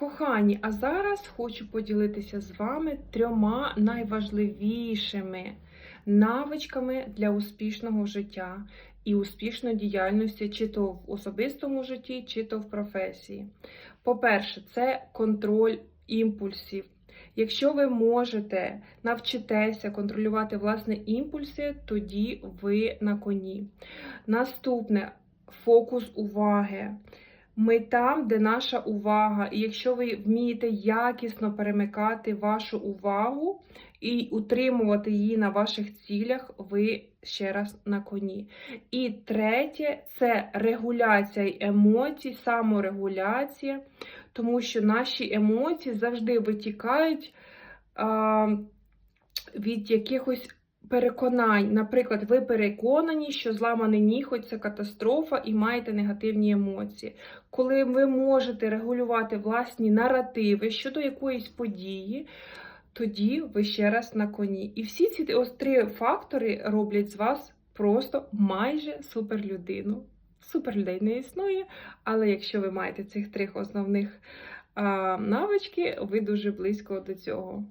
Кохані, а зараз хочу поділитися з вами трьома найважливішими навичками для успішного життя і успішної діяльності, чи то в особистому житті, чи то в професії. По-перше, це контроль імпульсів. Якщо ви можете навчитеся контролювати власні імпульси, тоді ви на коні. Наступне фокус уваги. Ми там, де наша увага. І якщо ви вмієте якісно перемикати вашу увагу і утримувати її на ваших цілях, ви ще раз на коні. І третє це регуляція емоцій, саморегуляція, тому що наші емоції завжди витікають а, від якихось переконань. Наприклад, ви переконані, що зламаний ніготь це катастрофа і маєте негативні емоції. Коли ви можете регулювати власні наративи щодо якоїсь події, тоді ви ще раз на коні. І всі ці ось три фактори роблять з вас просто майже суперлюдину. Суперлюдей не існує, але якщо ви маєте цих трьох основних навички, ви дуже близько до цього.